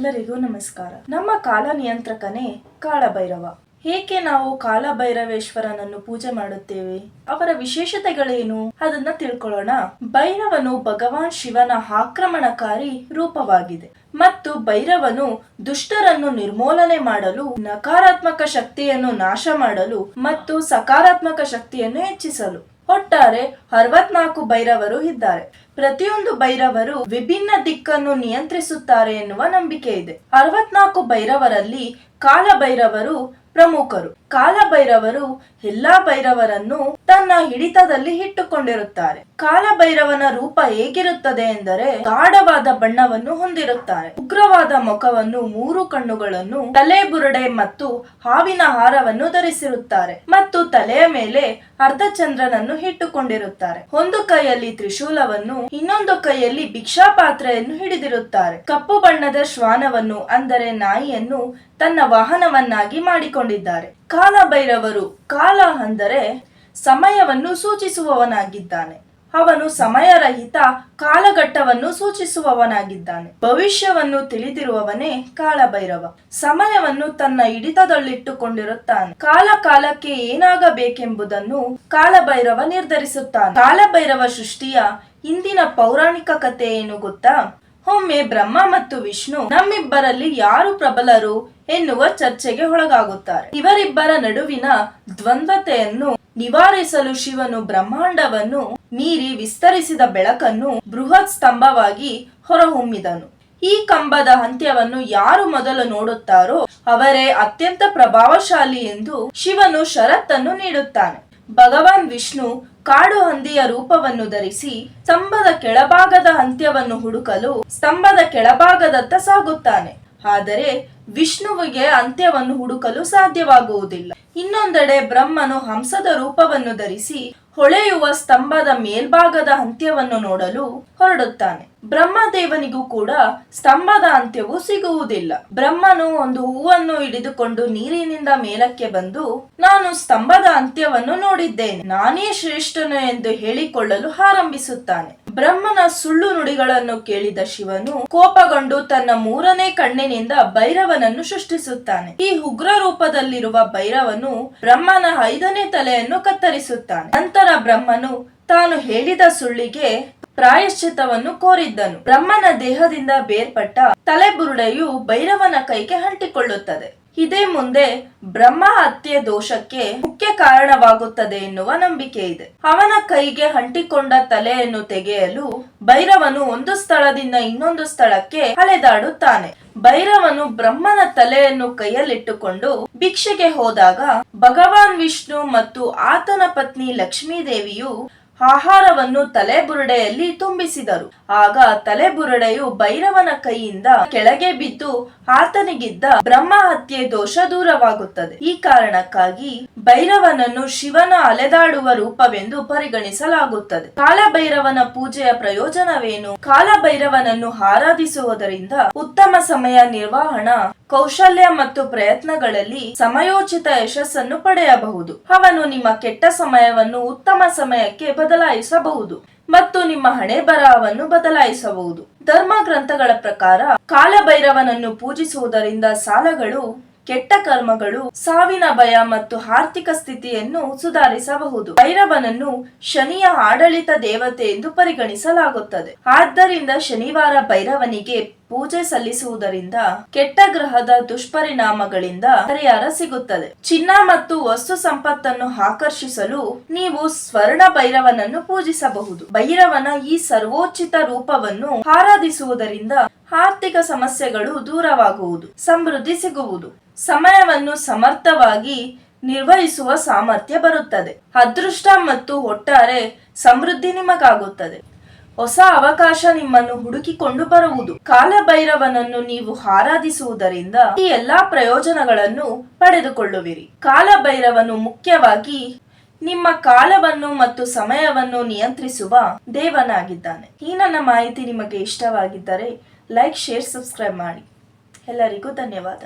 ಎಲ್ಲರಿಗೂ ನಮಸ್ಕಾರ. ನಮ್ಮ ಕಾಲ ನಿಯಂತ್ರಕನೇ ಕಾಳಭೈರವ. ಏಕೆ ನಾವು ಕಾಲಭೈರವೇಶ್ವರನನ್ನು ಪೂಜೆ ಮಾಡುತ್ತೇವೆ? ಅವರ ವಿಶೇಷತೆಗಳೇನು? ಅದನ್ನ ತಿಳ್ಕೊಳ್ಳೋಣ. ಭೈರವನು ಭಗವಾನ್ ಶಿವನ ಆಕ್ರಮಣಕಾರಿ ರೂಪವಾಗಿದೆ. ಮತ್ತು ಭೈರವನು ದುಷ್ಟರನ್ನು ನಿರ್ಮೂಲನೆ ಮಾಡಲು, ನಕಾರಾತ್ಮಕ ಶಕ್ತಿಯನ್ನು ನಾಶ ಮಾಡಲು ಮತ್ತು ಸಕಾರಾತ್ಮಕ ಶಕ್ತಿಯನ್ನು ಹೆಚ್ಚಿಸಲು. ಒಟ್ಟಾರೆ ಅರವತ್ನಾಲ್ಕು ಭೈರವರು ಇದ್ದಾರೆ. ಪ್ರತಿಯೊಂದು ಭೈರವರು ವಿಭಿನ್ನ ದಿಕ್ಕನ್ನು ನಿಯಂತ್ರಿಸುತ್ತಾರೆ ಎನ್ನುವ ನಂಬಿಕೆ ಇದೆ. ಅರವತ್ನಾಲ್ಕು ಭೈರವರಲ್ಲಿ ಕಾಲಭೈರವರು ಪ್ರಮುಖರು. ಕಾಲಭೈರವರು ಎಲ್ಲಾ ಭೈರವರನ್ನು ತನ್ನ ಹಿಡಿತದಲ್ಲಿ ಇಟ್ಟುಕೊಂಡಿರುತ್ತಾರೆ. ಕಾಲಭೈರವನ ರೂಪ ಹೇಗಿರುತ್ತದೆ ಎಂದರೆ ಗಾಢವಾದ ಬಣ್ಣವನ್ನು ಹೊಂದಿರುತ್ತಾರೆ. ಉಗ್ರವಾದ ಮುಖವನ್ನು ಮೂರು ಕಣ್ಣುಗಳನ್ನು ತಲೆ ಬುರುಡೆ ಮತ್ತು ಹಾವಿನ ಹಾರವನ್ನು ಧರಿಸಿರುತ್ತಾರೆ ಮತ್ತು ತಲೆಯ ಮೇಲೆ ಅರ್ಧಚಂದ್ರನನ್ನು ಇಟ್ಟುಕೊಂಡಿರುತ್ತಾರೆ. ಒಂದು ಕೈಯಲ್ಲಿ ತ್ರಿಶೂಲವನ್ನು, ಇನ್ನೊಂದು ಕೈಯಲ್ಲಿ ಭಿಕ್ಷಾ ಪಾತ್ರೆಯನ್ನು ಹಿಡಿದಿರುತ್ತಾರೆ. ಕಪ್ಪು ಬಣ್ಣದ ಶ್ವಾನವನ್ನು, ಅಂದರೆ ನಾಯಿಯನ್ನು, ತನ್ನ ವಾಹನವನ್ನಾಗಿ ಮಾಡಿಕೊಂಡಿದ್ದಾರೆ. ಕಾಲಭೈರವರು ಕಾಲ ಅಂದರೆ ಸಮಯವನ್ನು ಸೂಚಿಸುವವನಾಗಿದ್ದಾನೆ. ಅವನು ಸಮಯರಹಿತ ಕಾಲಘಟ್ಟವನ್ನು ಸೂಚಿಸುವವನಾಗಿದ್ದಾನೆ. ಭವಿಷ್ಯವನ್ನು ತಿಳಿದಿರುವವನೇ ಕಾಲಭೈರವ. ಸಮಯವನ್ನು ತನ್ನ ಹಿಡಿತದಲ್ಲಿಟ್ಟುಕೊಂಡಿರುತ್ತಾನೆ. ಕಾಲ ಕಾಲಕ್ಕೆ ಏನಾಗಬೇಕೆಂಬುದನ್ನು ಕಾಲಭೈರವ ನಿರ್ಧರಿಸುತ್ತಾನೆ. ಕಾಲಭೈರವ ಸೃಷ್ಟಿಯ ಇಂದಿನ ಪೌರಾಣಿಕ ಕಥೆ ಏನು ಗೊತ್ತಾ? ಒಮ್ಮೆ ಬ್ರಹ್ಮ ಮತ್ತು ವಿಷ್ಣು ನಮ್ಮಿಬ್ಬರಲ್ಲಿ ಯಾರು ಪ್ರಬಲರು ಎನ್ನುವ ಚರ್ಚೆಗೆ ಒಳಗಾಗುತ್ತಾರೆ. ಇವರಿಬ್ಬರ ನಡುವಿನ ದ್ವಂದ್ವತೆಯನ್ನು ನಿವಾರಿಸಲು ಶಿವನು ಬ್ರಹ್ಮಾಂಡವನ್ನು ಮೀರಿ ವಿಸ್ತರಿಸಿದ ಬೆಳಕನ್ನು ಬೃಹತ್ ಸ್ತಂಭವಾಗಿ ಹೊರಹೊಮ್ಮಿದನು. ಈ ಕಂಬದ ಅಂತ್ಯವನ್ನು ಯಾರು ಮೊದಲು ನೋಡುತ್ತಾರೋ ಅವರೇ ಅತ್ಯಂತ ಪ್ರಭಾವಶಾಲಿ ಎಂದು ಶಿವನು ಷರತ್ತನ್ನು ನೀಡುತ್ತಾನೆ. ಭಗವಾನ್ ವಿಷ್ಣು ಕಾಡು ಹಂದಿಯ ರೂಪವನ್ನು ಧರಿಸಿ ಸ್ತಂಭದ ಕೆಳಭಾಗದ ಅಂತ್ಯವನ್ನು ಹುಡುಕಲು ಸ್ತಂಭದ ಕೆಳಭಾಗದತ್ತ ಸಾಗುತ್ತಾನೆ. ಆದರೆ ವಿಷ್ಣುವಿಗೆ ಅಂತ್ಯವನ್ನು ಹುಡುಕಲು ಸಾಧ್ಯವಾಗುವುದಿಲ್ಲ. ಇನ್ನೊಂದೆಡೆ ಬ್ರಹ್ಮನು ಹಂಸದ ರೂಪವನ್ನು ಧರಿಸಿ ಹೊಳೆಯುವ ಸ್ತಂಭದ ಮೇಲ್ಭಾಗದ ಅಂತ್ಯವನ್ನು ನೋಡಲು ಹೊರಡುತ್ತಾನೆ. ಬ್ರಹ್ಮದೇವನಿಗೂ ಕೂಡ ಸ್ತಂಭದ ಅಂತ್ಯವು ಸಿಗುವುದಿಲ್ಲ. ಬ್ರಹ್ಮನು ಒಂದು ಹೂವನ್ನು ಹಿಡಿದುಕೊಂಡು ನೀರಿನಿಂದ ಮೇಲಕ್ಕೆ ಬಂದು, ನಾನು ಸ್ತಂಭದ ಅಂತ್ಯವನ್ನು ನೋಡಿದ್ದೇನೆ. ನಾನೇ ಶ್ರೇಷ್ಠನು ಎಂದು ಹೇಳಿಕೊಳ್ಳಲು ಆರಂಭಿಸುತ್ತಾನೆ. ಬ್ರಹ್ಮನ ಸುಳ್ಳು ನುಡಿಗಳನ್ನು ಕೇಳಿದ ಶಿವನು ಕೋಪಗೊಂಡು ತನ್ನ ಮೂರನೇ ಕಣ್ಣಿನಿಂದ ಭೈರವನನ್ನು ಸೃಷ್ಟಿಸುತ್ತಾನೆ. ಈ ಉಗ್ರ ರೂಪದಲ್ಲಿರುವ ಭೈರವನು ಬ್ರಹ್ಮನ ಐದನೇ ತಲೆಯನ್ನು ಕತ್ತರಿಸುತ್ತಾನೆ. ನಂತರ ಬ್ರಹ್ಮನು ತಾನು ಹೇಳಿದ ಸುಳ್ಳಿಗೆ ಪ್ರಾಯಶ್ಚಿತವನ್ನು ಕೋರಿದ್ದನು. ಬ್ರಹ್ಮನ ದೇಹದಿಂದ ಬೇರ್ಪಟ್ಟ ತಲೆಬುರುಡೆಯು ಭೈರವನ ಕೈಗೆ ಅಂಟಿಕೊಳ್ಳುತ್ತದೆ. ಇದೇ ಮುಂದೆ ಬ್ರಹ್ಮ ಹತ್ಯೆ ದೋಷಕ್ಕೆ ಮುಖ್ಯ ಕಾರಣವಾಗುತ್ತದೆ ಎನ್ನುವ ನಂಬಿಕೆ ಇದೆ. ಅವನ ಕೈಗೆ ಅಂಟಿಕೊಂಡ ತಲೆಯನ್ನು ತೆಗೆಯಲು ಭೈರವನು ಒಂದು ಸ್ಥಳದಿಂದ ಇನ್ನೊಂದು ಸ್ಥಳಕ್ಕೆ ಅಲೆದಾಡುತ್ತಾನೆ. ಭೈರವನು ಬ್ರಹ್ಮನ ತಲೆಯನ್ನು ಕೈಯಲ್ಲಿಟ್ಟುಕೊಂಡು ಭಿಕ್ಷೆಗೆ ಹೋದಾಗ ಭಗವಾನ್ ವಿಷ್ಣು ಮತ್ತು ಆತನ ಪತ್ನಿ ಲಕ್ಷ್ಮೀದೇವಿಯು ಆಹಾರವನ್ನು ತಲೆಬುರುಡೆಯಲ್ಲಿ ತುಂಬಿಸಿದರು. ಆಗ ತಲೆಬುರುಡೆಯು ಭೈರವನ ಕೈಯಿಂದ ಕೆಳಗೆ ಬಿದ್ದು ಆತನಿಗಿದ್ದ ಬ್ರಹ್ಮ ಹತ್ಯೆ ದೋಷ ದೂರವಾಗುತ್ತದೆ. ಈ ಕಾರಣಕ್ಕಾಗಿ ಭೈರವನನ್ನು ಶಿವನ ಅಲೆದಾಡುವ ರೂಪವೆಂದು ಪರಿಗಣಿಸಲಾಗುತ್ತದೆ. ಕಾಲಭೈರವನ ಪೂಜೆಯ ಪ್ರಯೋಜನವೇನು? ಕಾಲಭೈರವನನ್ನು ಆರಾಧಿಸುವುದರಿಂದ ಉತ್ತಮ ಸಮಯ ನಿರ್ವಹಣಾ ಕೌಶಲ್ಯ ಮತ್ತು ಪ್ರಯತ್ನಗಳಲ್ಲಿ ಸಮಯೋಚಿತ ಯಶಸ್ಸನ್ನು ಪಡೆಯಬಹುದು. ಅವನು ನಿಮ್ಮ ಕೆಟ್ಟ ಸಮಯವನ್ನು ಉತ್ತಮ ಸಮಯಕ್ಕೆ ಬದಲಾಯಿಸಬಹುದು ಮತ್ತು ನಿಮ್ಮ ಹಣೆ ಬರಹವನ್ನು ಬದಲಾಯಿಸಬಹುದು. ಧರ್ಮ ಗ್ರಂಥಗಳ ಪ್ರಕಾರ ಕಾಲಭೈರವನನ್ನು ಪೂಜಿಸುವುದರಿಂದ ಸಾಲಗಳು, ಕೆಟ್ಟ ಕರ್ಮಗಳು, ಸಾವಿನ ಭಯ ಮತ್ತು ಆರ್ಥಿಕ ಸ್ಥಿತಿಯನ್ನು ಸುಧಾರಿಸಬಹುದು. ಭೈರವನನ್ನು ಶನಿಯ ಆಡಳಿತ ದೇವತೆ ಎಂದು ಪರಿಗಣಿಸಲಾಗುತ್ತದೆ. ಆದ್ದರಿಂದ ಶನಿವಾರ ಭೈರವನಿಗೆ ಪೂಜೆ ಸಲ್ಲಿಸುವುದರಿಂದ ಕೆಟ್ಟ ಗ್ರಹದ ದುಷ್ಪರಿಣಾಮಗಳಿಂದ ಪರಿಹಾರ ಸಿಗುತ್ತದೆ. ಚಿನ್ನ ಮತ್ತು ವಸ್ತು ಸಂಪತ್ತನ್ನು ಆಕರ್ಷಿಸಲು ನೀವು ಸ್ವರ್ಣ ಭೈರವನನ್ನು ಪೂಜಿಸಬಹುದು. ಭೈರವನ ಈ ಸರ್ವೋಚಿತ ರೂಪವನ್ನು ಆರಾಧಿಸುವುದರಿಂದ ಆರ್ಥಿಕ ಸಮಸ್ಯೆಗಳು ದೂರವಾಗುವುದು, ಸಮೃದ್ಧಿ ಸಿಗುವುದು. ಸಮಯವನ್ನು ಸಮರ್ಥವಾಗಿ ನಿರ್ವಹಿಸುವ ಸಾಮರ್ಥ್ಯ ಬರುತ್ತದೆ. ಅದೃಷ್ಟ ಮತ್ತು ಒಟ್ಟಾರೆ ಸಮೃದ್ಧಿ ನಿಮಗಾಗುತ್ತದೆ. ಹೊಸ ಅವಕಾಶ ನಿಮ್ಮನ್ನು ಹುಡುಕಿಕೊಂಡು ಬರುವುದು. ಕಾಲಭೈರವನನ್ನು ನೀವು ಆರಾಧಿಸುವುದರಿಂದ ಈ ಎಲ್ಲಾ ಪ್ರಯೋಜನಗಳನ್ನು ಪಡೆದುಕೊಳ್ಳುವಿರಿ. ಕಾಲಭೈರವನು ಮುಖ್ಯವಾಗಿ ನಿಮ್ಮ ಕಾಲವನ್ನು ಮತ್ತು ಸಮಯವನ್ನು ನಿಯಂತ್ರಿಸುವ ದೇವನಾಗಿದ್ದಾನೆ. ಈ ನನ್ನ ಮಾಹಿತಿ ನಿಮಗೆ ಇಷ್ಟವಾಗಿದ್ದರೆ ಲೈಕ್, ಶೇರ್, ಸಬ್ಸ್ಕ್ರೈಬ್ ಮಾಡಿ. ಎಲ್ಲರಿಗೂ ಧನ್ಯವಾದ.